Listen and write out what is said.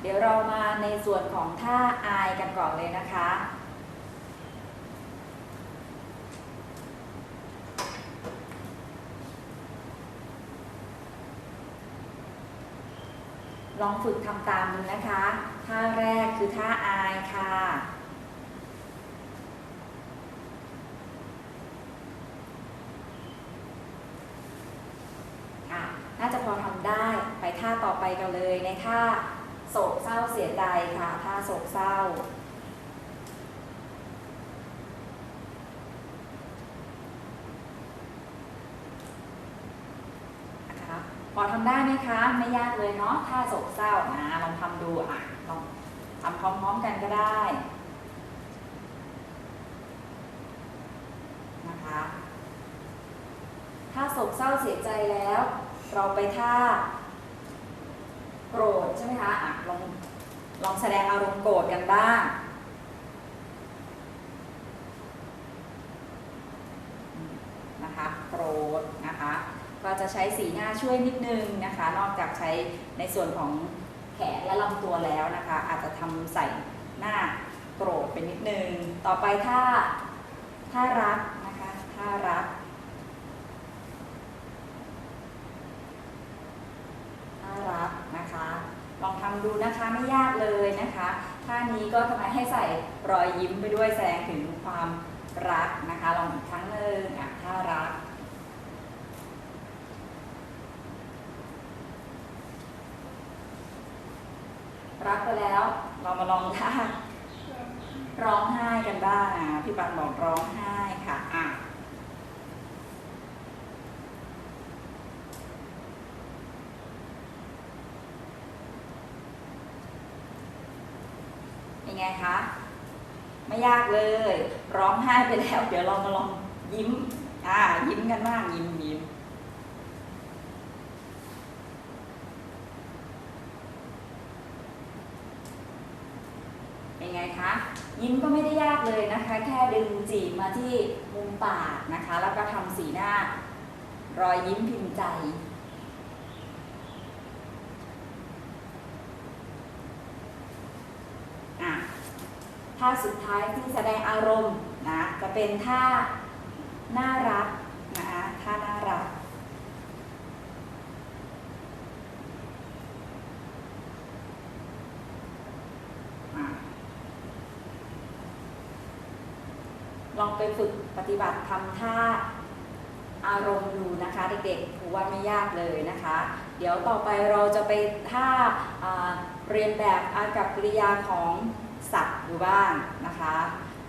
เดี๋ยวเรามาในส่วนของท่าอายกันก่อนเลยนะคะ ลองฝึกทำตามดูนะคะ ท่าแรกคือท่าอายค่ะค่ะน่าจะพอทำได้ไปท่าต่อไปกันเลยในท่า โศกเศร้าเสียใจค่ะท่าโศกเศร้านะคะพอทำได้ไหมคะ ไม่ยากเลยเนาะท่าโศกเศร้านะลองทำดูอะลองทำพร้อมๆกันก็ได้นะคะถ้าโศกเศร้าเสียใจแล้ว เราไปท่า โกรธใช่ไหมคะอะลองลองแสดงอารมณ์โกรธกันบ้างนะคะโกรธนะคะ ก็จะใช้สีหน้าช่วยนิดนึงนะคะ นอกจากใช้ในส่วนของแขนและลำตัวแล้วนะคะ อาจจะทำใส่หน้าโกรธเป็นนิดนึง ต่อไปถ้าถ้ารักนะคะ ถ้ารักถ้ารักนะคะ ลองทำ ดูนะคะไม่ยากเลยนะคะท่านี้ก็ทำไมให้ใส่รอยยิ้มไปด้วยแสดงถึงความรักนะคะ ลองอีกครั้งหนึ่งอะถ้ารักรักไปแล้ว เรามาลองท่าร้องไห้กันบ้างอะพี่ปันบอกร้องไห้ค่ะอะยัง ไงคะ ไม่ยากเลย ร้องไห้ไปแล้ว เดี๋ยวเรามาลองยิ้ม อ่า ยิ้มกันบ้างยิ้มยิ้มเป็นไงคะ ยิ้มก็ไม่ได้ยากเลยนะคะ แค่ดึงจีบมาที่มุมปากนะคะ แล้วก็ทำสีหน้ารอยยิ้มพิมพ์ใจ อะ ท่าสุดท้ายที่แสดงอารมณ์นะจะเป็นท่าน่ารักนะท่าน่ารัก ลองไปฝึกปฏิบัติทำท่าอารมณ์ดูนะคะเด็กๆถือว่าไม่ยากเลยนะคะ เดี๋ยวต่อไปเราจะไปท่าอ่าเรียนแบบอากับกริยาของ สัตว์ดูบ้างนะคะ